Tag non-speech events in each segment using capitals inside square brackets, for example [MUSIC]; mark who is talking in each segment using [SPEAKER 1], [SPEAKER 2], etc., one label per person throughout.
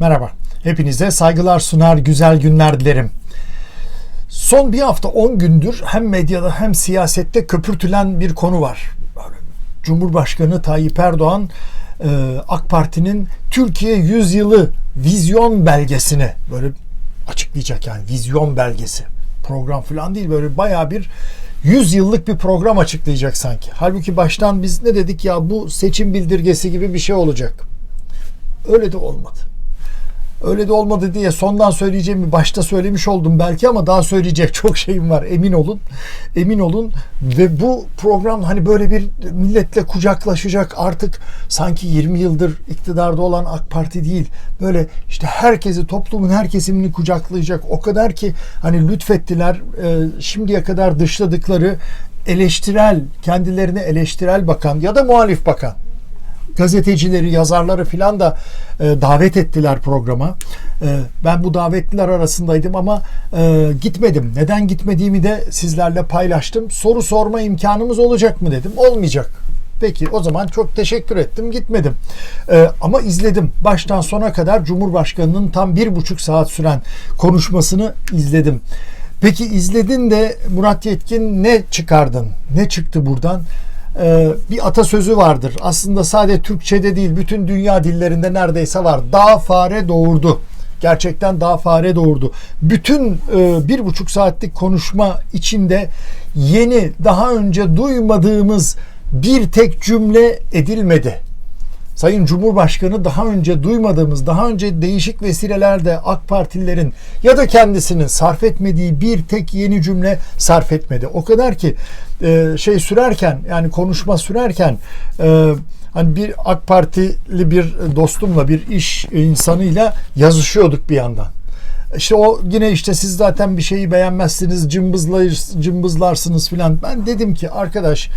[SPEAKER 1] Merhaba. Hepinize saygılar sunar, güzel günler dilerim. Son bir hafta 10 gündür hem medyada hem siyasette köpürtülen bir konu var. Cumhurbaşkanı Tayyip Erdoğan e, AK Parti'nin Türkiye Yüzyılı vizyon belgesini böyle açıklayacak yani vizyon belgesi. Program falan değil böyle bayağı bir 100 yıllık bir program açıklayacak sanki. Halbuki baştan biz ne dedik ya bu seçim bildirgesi gibi bir şey olacak. Öyle de olmadı. Öyle de olmadı diye sondan söyleyeceğimi başta söylemiş oldum belki ama daha söyleyecek çok şeyim var emin olun. Emin olun ve bu program hani böyle bir milletle kucaklaşacak artık sanki 20 yıldır iktidarda olan AK Parti değil. Böyle işte herkesi toplumun her kesimini kucaklayacak. O kadar ki hani lütfettiler e, şimdiye kadar dışladıkları eleştirel kendilerine eleştirel bakan ya da muhalif bakan gazetecileri, yazarları filan da e, davet ettiler programa. E, ben bu davetliler arasındaydım ama e, gitmedim. Neden gitmediğimi de sizlerle paylaştım. Soru sorma imkanımız olacak mı dedim. Olmayacak. Peki o zaman çok teşekkür ettim gitmedim. Ee, ama izledim. Baştan sona kadar Cumhurbaşkanı'nın tam bir buçuk saat süren konuşmasını izledim. Peki izledin de Murat Yetkin ne çıkardın? Ne çıktı buradan? Ee, bir atasözü vardır. Aslında sadece Türkçe'de değil bütün dünya dillerinde neredeyse var. Dağ fare doğurdu. Gerçekten dağ fare doğurdu. Bütün e, bir buçuk saatlik konuşma içinde yeni daha önce duymadığımız bir tek cümle edilmedi. Sayın Cumhurbaşkanı daha önce duymadığımız, daha önce değişik vesilelerde AK Partililerin ya da kendisinin sarf etmediği bir tek yeni cümle sarf etmedi. O kadar ki e, şey sürerken yani konuşma sürerken e, hani bir AK Partili bir dostumla bir iş insanıyla yazışıyorduk bir yandan. İşte o yine işte siz zaten bir şeyi beğenmezsiniz, cımbızlar, cımbızlarsınız filan. Ben dedim ki arkadaş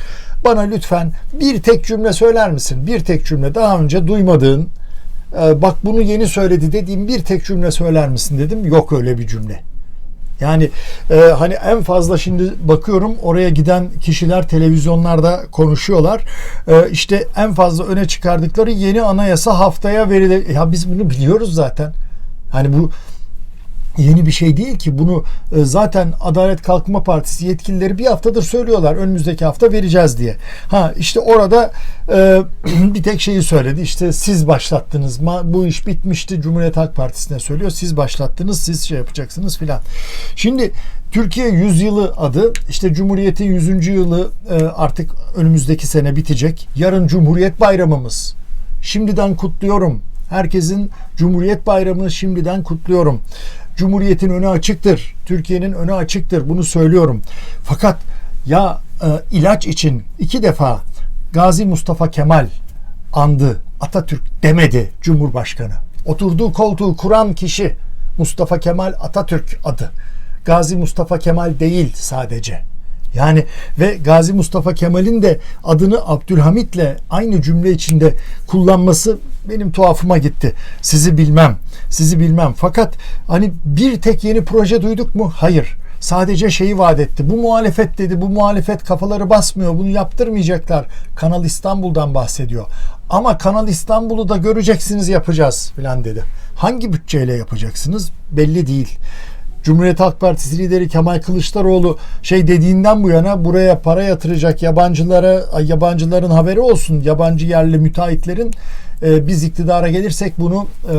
[SPEAKER 1] bana lütfen bir tek cümle söyler misin? Bir tek cümle daha önce duymadığın, e, bak bunu yeni söyledi dediğim bir tek cümle söyler misin dedim. Yok öyle bir cümle. Yani e, hani en fazla şimdi bakıyorum oraya giden kişiler televizyonlarda konuşuyorlar. E, işte en fazla öne çıkardıkları yeni anayasa haftaya verilir. Ya biz bunu biliyoruz zaten. Hani bu yeni bir şey değil ki bunu e, zaten Adalet Kalkınma Partisi yetkilileri bir haftadır söylüyorlar önümüzdeki hafta vereceğiz diye. Ha işte orada e, [CLEARS THROAT] bir tek şeyi söyledi işte siz başlattınız bu iş bitmişti Cumhuriyet Halk Partisi'ne söylüyor siz başlattınız siz şey yapacaksınız filan. Şimdi Türkiye 100 yılı adı işte Cumhuriyet'in 100. yılı e, artık önümüzdeki sene bitecek. Yarın Cumhuriyet Bayramımız. Şimdiden kutluyorum. Herkesin Cumhuriyet Bayramını şimdiden kutluyorum. Cumhuriyetin önü açıktır. Türkiye'nin önü açıktır. Bunu söylüyorum. Fakat ya e, ilaç için iki defa Gazi Mustafa Kemal andı. Atatürk demedi Cumhurbaşkanı. Oturduğu koltuğu kuran kişi Mustafa Kemal Atatürk adı. Gazi Mustafa Kemal değil sadece. Yani ve Gazi Mustafa Kemal'in de adını Abdülhamit'le aynı cümle içinde kullanması benim tuhafıma gitti. Sizi bilmem, sizi bilmem. Fakat hani bir tek yeni proje duyduk mu? Hayır. Sadece şeyi vaat etti. Bu muhalefet dedi. Bu muhalefet kafaları basmıyor. Bunu yaptırmayacaklar. Kanal İstanbul'dan bahsediyor. Ama Kanal İstanbul'u da göreceksiniz yapacağız filan dedi. Hangi bütçeyle yapacaksınız? Belli değil. Cumhuriyet Halk Partisi lideri Kemal Kılıçdaroğlu şey dediğinden bu yana buraya para yatıracak yabancılara yabancıların haberi olsun. Yabancı yerli müteahhitlerin e, biz iktidara gelirsek bunu e,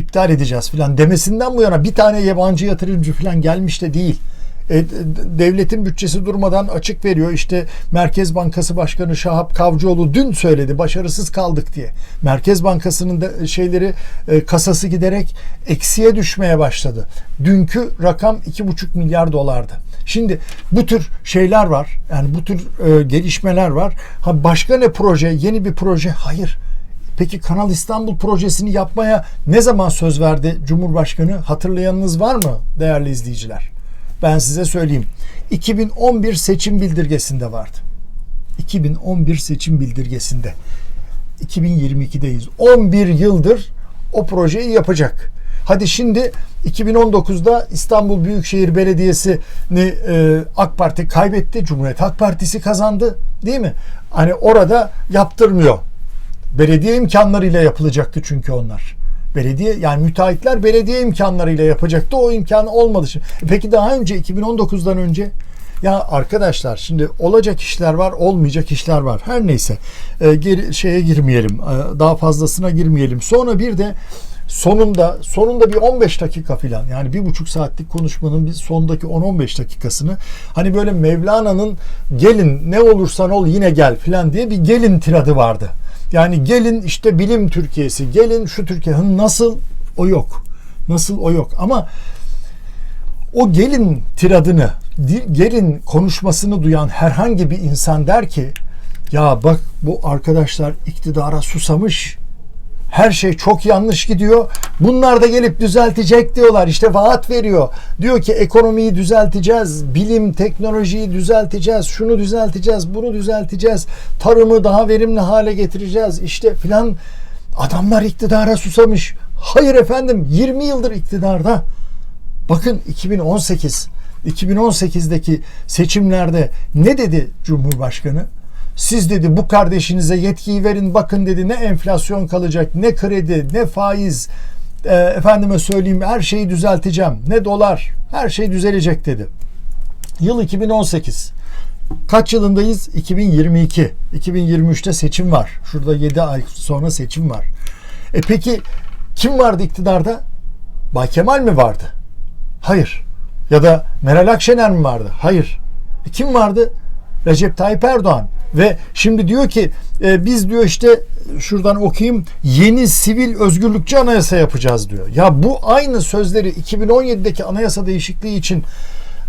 [SPEAKER 1] iptal edeceğiz filan demesinden bu yana bir tane yabancı yatırımcı filan gelmiş de değil. E, devletin bütçesi durmadan açık veriyor. İşte Merkez Bankası Başkanı Şahap Kavcıoğlu dün söyledi başarısız kaldık diye. Merkez Bankası'nın da şeyleri e, kasası giderek eksiye düşmeye başladı. Dünkü rakam 2,5 milyar dolardı. Şimdi bu tür şeyler var. Yani bu tür e, gelişmeler var. Ha başka ne proje? Yeni bir proje? Hayır. Peki Kanal İstanbul projesini yapmaya ne zaman söz verdi Cumhurbaşkanı? Hatırlayanınız var mı değerli izleyiciler? Ben size söyleyeyim. 2011 seçim bildirgesinde vardı. 2011 seçim bildirgesinde. 2022'deyiz. 11 yıldır o projeyi yapacak. Hadi şimdi 2019'da İstanbul Büyükşehir Belediyesi'ni e, AK Parti kaybetti. Cumhuriyet Halk Partisi kazandı. Değil mi? Hani orada yaptırmıyor. Belediye imkanlarıyla yapılacaktı çünkü onlar. Belediye yani müteahhitler belediye imkanlarıyla yapacaktı. O imkanı olmadı. Şimdi. Peki daha önce 2019'dan önce ya arkadaşlar şimdi olacak işler var, olmayacak işler var. Her neyse e, geri şeye girmeyelim. E, daha fazlasına girmeyelim. Sonra bir de sonunda sonunda bir 15 dakika falan yani bir buçuk saatlik konuşmanın bir sondaki 10-15 dakikasını hani böyle Mevlana'nın gelin ne olursan ol yine gel falan diye bir gelin tiradı vardı. Yani gelin işte bilim Türkiye'si, gelin şu Türkiye. Nasıl o yok. Nasıl o yok. Ama o gelin tiradını, gelin konuşmasını duyan herhangi bir insan der ki ya bak bu arkadaşlar iktidara susamış. Her şey çok yanlış gidiyor. Bunlar da gelip düzeltecek diyorlar. İşte vaat veriyor. Diyor ki ekonomiyi düzelteceğiz. Bilim, teknolojiyi düzelteceğiz. Şunu düzelteceğiz, bunu düzelteceğiz. Tarımı daha verimli hale getireceğiz. İşte filan adamlar iktidara susamış. Hayır efendim 20 yıldır iktidarda. Bakın 2018 2018'deki seçimlerde ne dedi Cumhurbaşkanı? Siz dedi bu kardeşinize yetkiyi verin bakın dedi ne enflasyon kalacak ne kredi ne faiz e, efendime söyleyeyim her şeyi düzelteceğim ne dolar her şey düzelecek dedi. Yıl 2018. Kaç yılındayız? 2022. 2023'te seçim var. Şurada 7 ay sonra seçim var. E peki kim vardı iktidarda? Bay Kemal mi vardı? Hayır. Ya da Meral Akşener mi vardı? Hayır. E kim vardı? Recep Tayyip Erdoğan. Ve şimdi diyor ki e, biz diyor işte şuradan okuyayım yeni sivil özgürlükçü anayasa yapacağız diyor. Ya bu aynı sözleri 2017'deki anayasa değişikliği için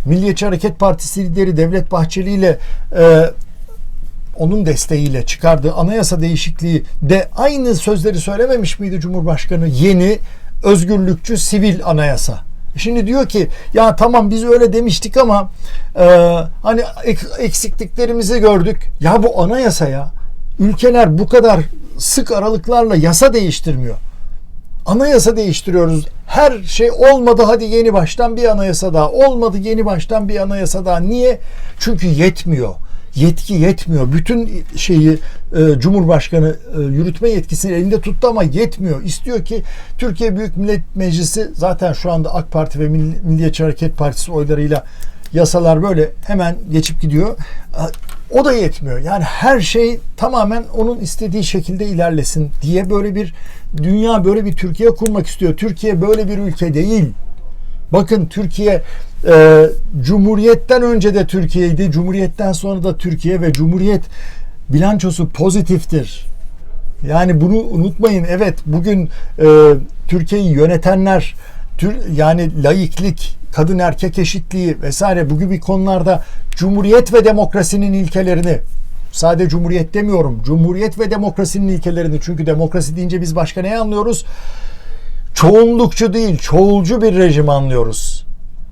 [SPEAKER 1] Milliyetçi Hareket Partisi lideri Devlet Bahçeli ile e, onun desteğiyle çıkardığı anayasa değişikliği de aynı sözleri söylememiş miydi Cumhurbaşkanı? Yeni özgürlükçü sivil anayasa. Şimdi diyor ki ya tamam biz öyle demiştik ama e, hani ek- eksikliklerimizi gördük. Ya bu anayasa ya ülkeler bu kadar sık aralıklarla yasa değiştirmiyor. Anayasa değiştiriyoruz. Her şey olmadı hadi yeni baştan bir anayasa daha. Olmadı yeni baştan bir anayasa daha. Niye? Çünkü yetmiyor. Yetki yetmiyor. Bütün şeyi e, Cumhurbaşkanı e, yürütme yetkisini elinde tuttu ama yetmiyor. İstiyor ki Türkiye Büyük Millet Meclisi zaten şu anda AK Parti ve Mill- Milliyetçi Hareket Partisi oylarıyla yasalar böyle hemen geçip gidiyor. O da yetmiyor. Yani her şey tamamen onun istediği şekilde ilerlesin diye böyle bir dünya böyle bir Türkiye kurmak istiyor. Türkiye böyle bir ülke değil. Bakın Türkiye e, Cumhuriyet'ten önce de Türkiye'ydi. Cumhuriyet'ten sonra da Türkiye ve Cumhuriyet bilançosu pozitiftir. Yani bunu unutmayın. Evet bugün e, Türkiye'yi yönetenler tür, yani laiklik, kadın erkek eşitliği vesaire bu gibi konularda Cumhuriyet ve demokrasinin ilkelerini sadece Cumhuriyet demiyorum. Cumhuriyet ve demokrasinin ilkelerini çünkü demokrasi deyince biz başka ne anlıyoruz? çoğunlukçu değil, çoğulcu bir rejim anlıyoruz.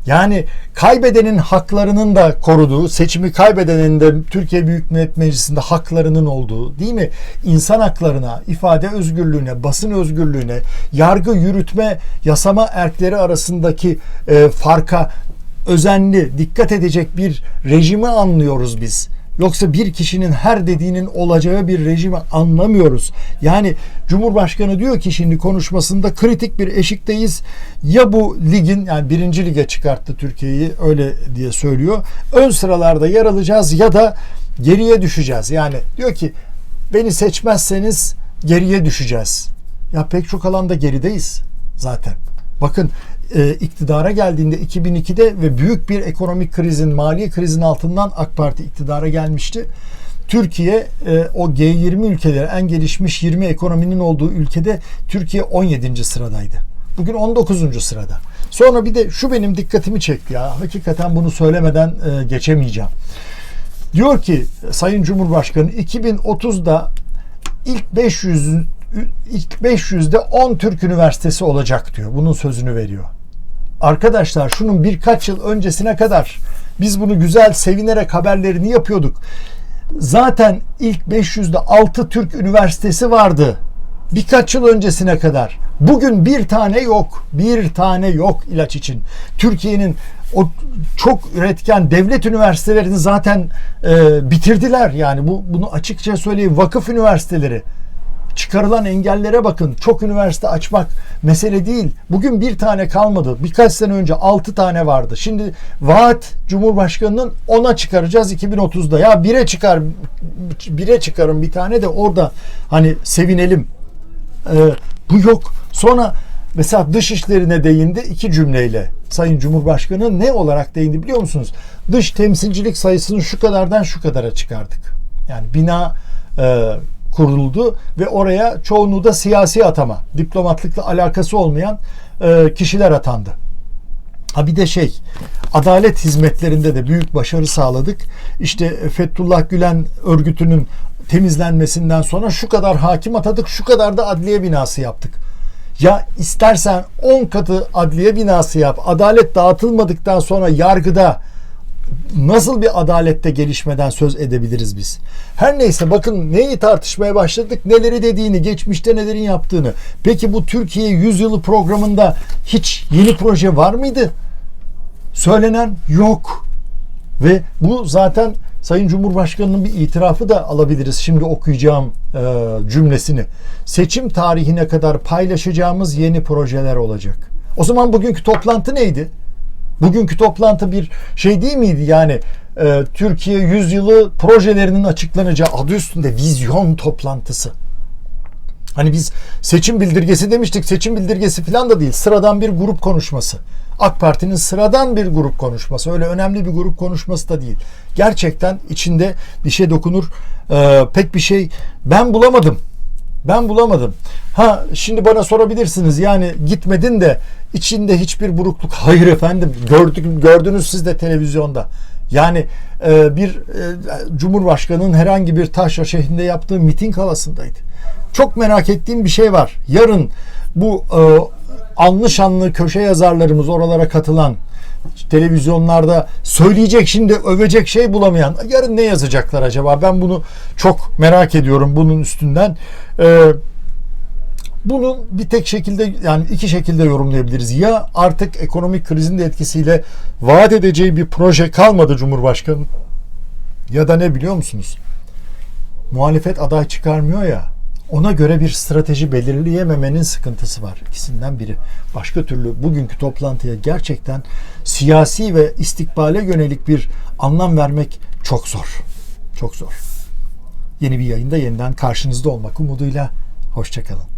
[SPEAKER 1] Yani kaybedenin haklarının da koruduğu, seçimi kaybedenin de Türkiye Büyük Millet Meclisi'nde haklarının olduğu, değil mi? İnsan haklarına, ifade özgürlüğüne, basın özgürlüğüne, yargı yürütme, yasama erkleri arasındaki e, farka özenli, dikkat edecek bir rejimi anlıyoruz biz. Yoksa bir kişinin her dediğinin olacağı bir rejimi anlamıyoruz. Yani Cumhurbaşkanı diyor ki şimdi konuşmasında kritik bir eşikteyiz. Ya bu ligin yani birinci lige çıkarttı Türkiye'yi öyle diye söylüyor. Ön sıralarda yer alacağız ya da geriye düşeceğiz. Yani diyor ki beni seçmezseniz geriye düşeceğiz. Ya pek çok alanda gerideyiz zaten. Bakın e, iktidara geldiğinde 2002'de ve büyük bir ekonomik krizin, mali krizin altından AK Parti iktidara gelmişti. Türkiye e, o G20 ülkeleri en gelişmiş 20 ekonominin olduğu ülkede Türkiye 17. sıradaydı. Bugün 19. sırada. Sonra bir de şu benim dikkatimi çekti ya. Hakikaten bunu söylemeden e, geçemeyeceğim. Diyor ki Sayın Cumhurbaşkanı 2030'da ilk 500 ilk 500'de 10 Türk üniversitesi olacak diyor. Bunun sözünü veriyor. Arkadaşlar şunun birkaç yıl öncesine kadar biz bunu güzel sevinerek haberlerini yapıyorduk. Zaten ilk 500'de 6 Türk üniversitesi vardı. Birkaç yıl öncesine kadar. Bugün bir tane yok. Bir tane yok ilaç için. Türkiye'nin o çok üretken devlet üniversitelerini zaten e, bitirdiler. Yani bu bunu açıkça söyleyeyim. Vakıf üniversiteleri çıkarılan engellere bakın. Çok üniversite açmak mesele değil. Bugün bir tane kalmadı. Birkaç sene önce 6 tane vardı. Şimdi vaat Cumhurbaşkanı'nın ona çıkaracağız 2030'da. Ya bire çıkar bire çıkarın bir tane de orada hani sevinelim. Ee, bu yok. Sonra mesela dış işlerine değindi iki cümleyle. Sayın Cumhurbaşkanı ne olarak değindi biliyor musunuz? Dış temsilcilik sayısını şu kadardan şu kadara çıkardık. Yani bina e, kuruldu ve oraya çoğunluğu da siyasi atama, diplomatlıkla alakası olmayan e, kişiler atandı. Ha bir de şey, adalet hizmetlerinde de büyük başarı sağladık. İşte Fethullah Gülen örgütünün temizlenmesinden sonra şu kadar hakim atadık, şu kadar da adliye binası yaptık. Ya istersen 10 katı adliye binası yap. Adalet dağıtılmadıktan sonra yargıda nasıl bir adalette gelişmeden söz edebiliriz biz? Her neyse bakın neyi tartışmaya başladık, neleri dediğini, geçmişte nelerin yaptığını. Peki bu Türkiye Yüzyılı programında hiç yeni proje var mıydı? Söylenen yok. Ve bu zaten Sayın Cumhurbaşkanı'nın bir itirafı da alabiliriz. Şimdi okuyacağım e, cümlesini. Seçim tarihine kadar paylaşacağımız yeni projeler olacak. O zaman bugünkü toplantı neydi? Bugünkü toplantı bir şey değil miydi? Yani e, Türkiye yüzyılı projelerinin açıklanacağı adı üstünde vizyon toplantısı. Hani biz seçim bildirgesi demiştik. Seçim bildirgesi falan da değil. Sıradan bir grup konuşması. AK Parti'nin sıradan bir grup konuşması. Öyle önemli bir grup konuşması da değil. Gerçekten içinde bir şey dokunur. Ee, pek bir şey ben bulamadım. Ben bulamadım. Ha şimdi bana sorabilirsiniz yani gitmedin de içinde hiçbir burukluk. Hayır efendim gördük, gördünüz siz de televizyonda. Yani e, bir e, Cumhurbaşkanı'nın herhangi bir taşra şehrinde yaptığı miting havasındaydı. Çok merak ettiğim bir şey var. Yarın bu e, anlı şanlı köşe yazarlarımız oralara katılan televizyonlarda söyleyecek şimdi övecek şey bulamayan yarın ne yazacaklar acaba? Ben bunu çok merak ediyorum bunun üstünden. Ee, bunun bir tek şekilde yani iki şekilde yorumlayabiliriz. Ya artık ekonomik krizin de etkisiyle vaat edeceği bir proje kalmadı Cumhurbaşkanı ya da ne biliyor musunuz? Muhalefet aday çıkarmıyor ya ona göre bir strateji belirleyememenin sıkıntısı var. İkisinden biri. Başka türlü bugünkü toplantıya gerçekten siyasi ve istikbale yönelik bir anlam vermek çok zor. Çok zor. Yeni bir yayında yeniden karşınızda olmak umuduyla hoşçakalın.